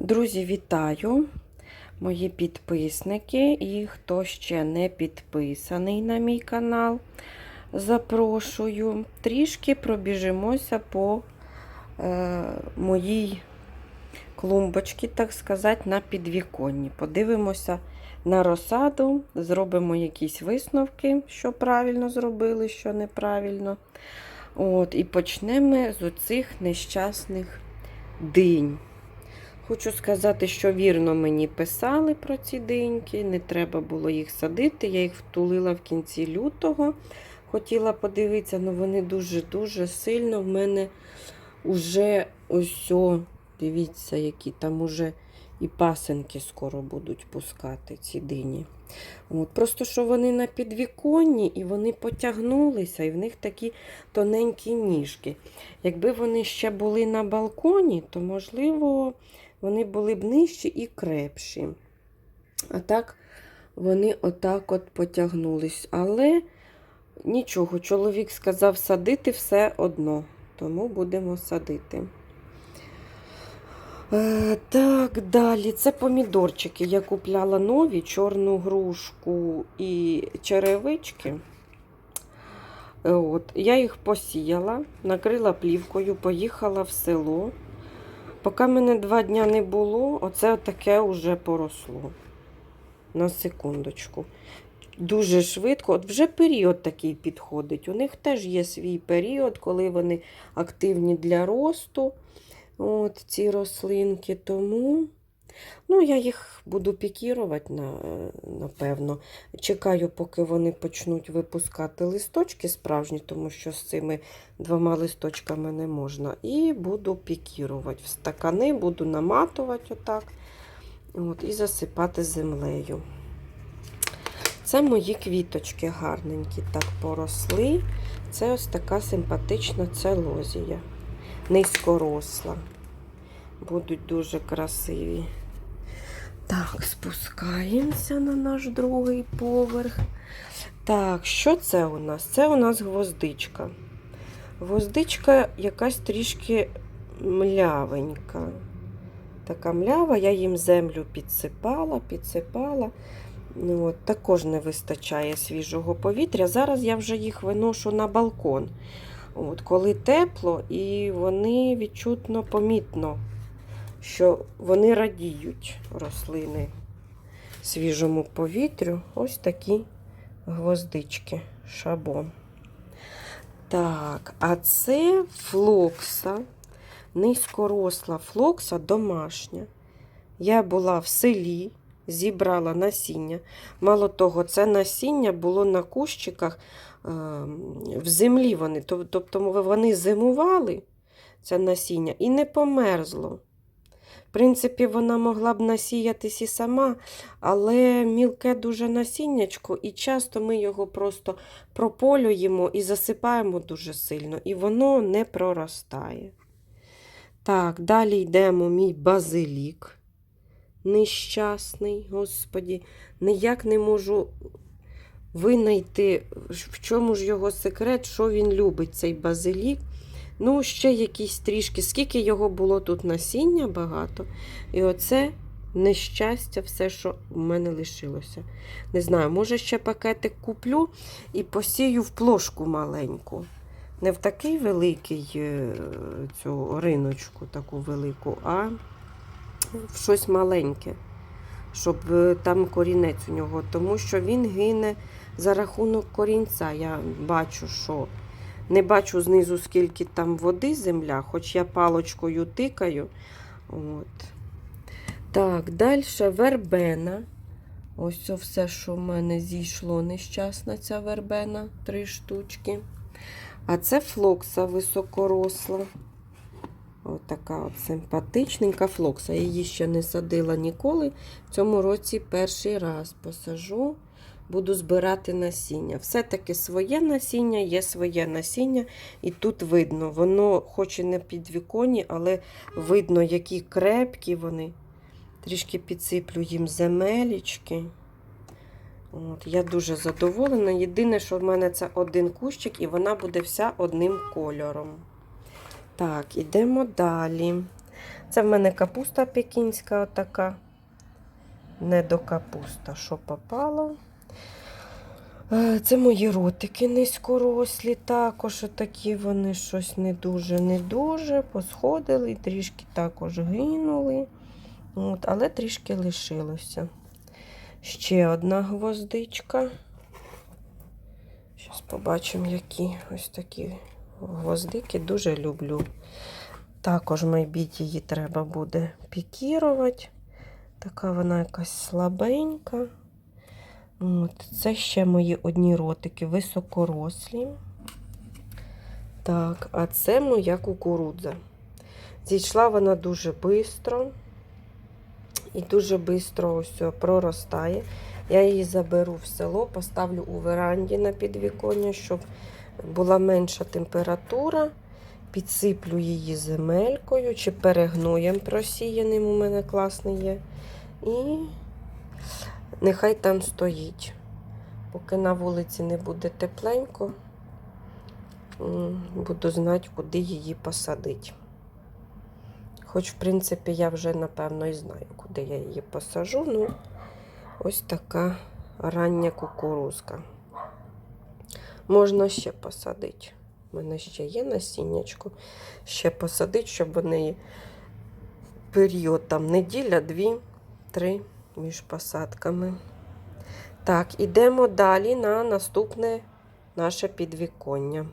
Друзі, вітаю! Мої підписники і хто ще не підписаний на мій канал, запрошую. Трішки пробіжимося по е, моїй клумбочці, так сказати, на підвіконні. Подивимося на розсаду, зробимо якісь висновки, що правильно зробили, що неправильно. От, І почнемо з оцих нещасних динь. Хочу сказати, що вірно мені писали про ці диньки, не треба було їх садити. Я їх втулила в кінці лютого. Хотіла подивитися, але вони дуже-дуже сильно в мене вже ось, дивіться, які там уже і пасенки скоро будуть пускати, ці дині. От, Просто що вони на підвіконні і вони потягнулися, і в них такі тоненькі ніжки. Якби вони ще були на балконі, то, можливо, вони були б нижчі і крепші. А так вони отак от потягнулись. Але нічого, чоловік сказав садити все одно, тому будемо садити. Е, так, далі. Це помідорчики. Я купляла нові, чорну грушку і черевички. Е, От, Я їх посіяла, накрила плівкою, поїхала в село. Поки мене два дня не було, оце таке вже поросло. На секундочку. Дуже швидко. От вже період такий підходить. У них теж є свій період, коли вони активні для росту. От ці рослинки. Тому ну, я їх буду пікірувати, напевно. Чекаю, поки вони почнуть випускати листочки справжні, тому що з цими двома листочками не можна. І буду пікірувати в стакани, буду наматувати отак. От, і засипати землею. Це мої квіточки гарненькі, так поросли. Це ось така симпатична целозія. Низькоросла. Будуть дуже красиві. Так, спускаємося на наш другий поверх. Так, що це у нас? Це у нас гвоздичка. Гвоздичка якась трішки млявенька. Така млява, я їм землю підсипала, підсипала. Ну, от, Також не вистачає свіжого повітря. Зараз я вже їх виношу на балкон. От, Коли тепло, і вони відчутно помітно, що вони радіють рослини свіжому повітрю. Ось такі гвоздички, шабон. Так, а це флокса, низькоросла флокса домашня. Я була в селі, зібрала насіння. Мало того, це насіння було на кущиках е, в землі. вони, Тобто вони зимували це насіння і не померзло. В принципі, вона могла б насіятись і сама, але мілке дуже насіннячко, і часто ми його просто прополюємо і засипаємо дуже сильно, і воно не проростає. Так, далі йдемо мій базилік. Нещасний, господі, ніяк не можу винайти, в чому ж його секрет, що він любить, цей базилік. Ну, ще якісь трішки, скільки його було тут насіння багато. І оце нещастя, все, що в мене лишилося. Не знаю, може ще пакетик куплю і посію в плошку маленьку. Не в такий великий е, цю риночку, таку велику, а в щось маленьке, щоб е, там корінець у нього, тому що він гине за рахунок корінця. Я бачу, що бачу знизу, скільки там води земля, хоч я палочкою тикаю. От. Так, далі вербена. Ось це все, що в мене зійшло нещасна ця вербена, три штучки. А це флокса високоросла. Ось така от симпатичненька флокса. Її ще не садила ніколи. В цьому році перший раз посажу буду збирати насіння. Все-таки своє насіння, є своє насіння, і тут видно, воно хоч і не під віконі, але видно, які крепкі вони. Трішки підсиплю їм земелічки. От, Я дуже задоволена. Єдине, що в мене це один кущик, і вона буде вся одним кольором. Так, ідемо далі. Це в мене капуста пекінська така. Не до капуста, що попало. Е, Це мої ротики низькорослі, також такі вони щось не дуже, не дуже. Посходили, трішки також гинули. От, але трішки лишилося. Ще одна гвоздичка. Зараз побачимо, які ось такі гвоздики дуже люблю. Також майбіть її треба буде пікірувати. Така вона якась слабенька. От, це ще мої одні ротики високорослі. Так, а це моя кукурудза. Зійшла вона дуже швидко. І дуже швидко ось проростає. Я її заберу в село, поставлю у веранді на підвіконня, щоб була менша температура. Підсиплю її земелькою чи перегноєм просіяним у мене класний є. І нехай там стоїть. Поки на вулиці не буде тепленько, буду знати, куди її посадити. Хоч, в принципі, я вже, напевно, і знаю, куди я її посажу. Ну, ось така рання кукурузка. Можна ще посадити. У мене ще є насіннячко. Ще посадити, щоб вони період там неділя, дві, три між посадками. Так, ідемо далі на наступне наше підвіконня.